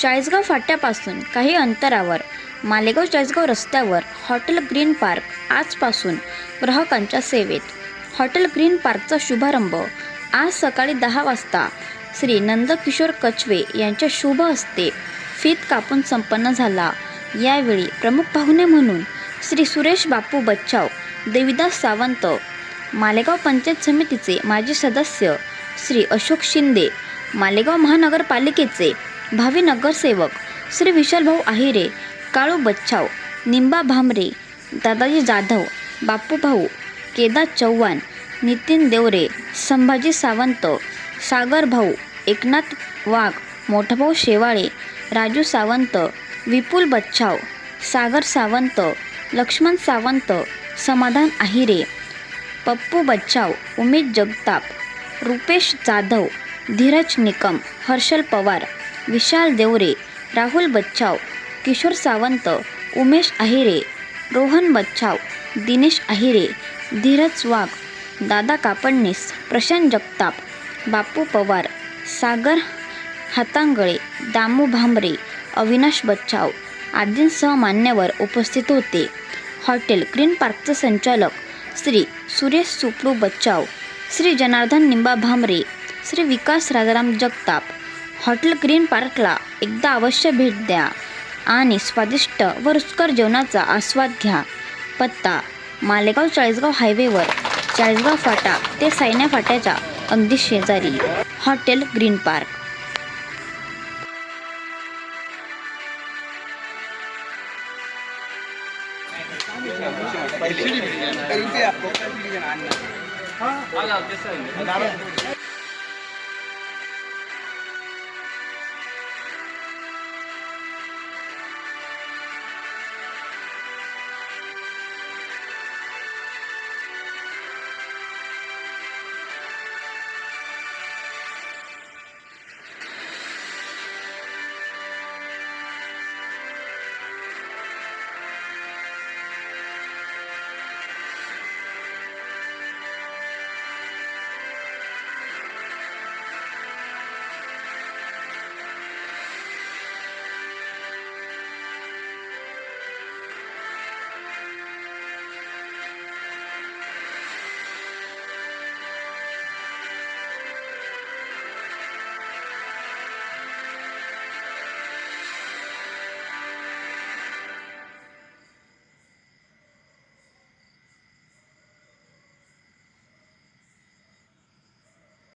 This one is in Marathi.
चाळीसगाव फाट्यापासून काही अंतरावर मालेगाव चाळीसगाव रस्त्यावर हॉटेल ग्रीन पार्क आजपासून ग्राहकांच्या सेवेत. हॉटेल ग्रीन पार्कचा शुभारंभ आज सकाळी दहा वाजता श्री नंदकिशोर कचवे यांच्या शुभ हस्ते फीत कापून संपन्न झाला. यावेळी प्रमुख पाहुणे म्हणून श्री सुरेश बापू बच्चाव देविदास सावंत मालेगाव पंचायत समितीचे माजी सदस्य श्री अशोक शिंदे मालेगाव महानगरपालिकेचे भावी नगरसेवक श्री विशालभाऊ आहिरे काळू बच्चाव निंबा भामरे दादाजी जाधव बापूभाऊ केदार चव्हाण नितीन देवरे संभाजी सावंत सागर भाऊ एकनाथ वाघ मोठाभाऊ शेवाळे राजू सावंत विपुल बच्चाव सागर सावंत लक्ष्मण सावंत समाधान आहिरे पप्पू बच्चाव उमेश जगताप रुपेश जाधव धीरज निकम हर्षल पवार विशाल देवरे राहुल बच्चाव किशोर सावंत उमेश आहिरे रोहन बच्चाव दिनेश आहिरे धीरज वाघ दादा कापडणीस प्रशांत जगताप बापू पवार सागर हातांगळे दामू भांबरे अविनाश बच्चाव आदींसह मान्यवर उपस्थित होते. हॉटेल ग्रीन पार्कचे संचालक श्री सुरेश सुप्रू बच्चाव श्री जनार्दन निंबा भांबरे श्री विकास राजाराम जगताप हॉटेल ग्रीन पार्कला एकदा अवश्य भेट द्या आणि स्वादिष्ट व रुचकर जेवणाचा आस्वाद घ्या पत्ता मालेगाव चाळीसगाव हायवेवर चाळीसगाव फाटा ते सायन्या फाट्याच्या अगदी शेजारी हॉटेल ग्रीन पार्क रुपया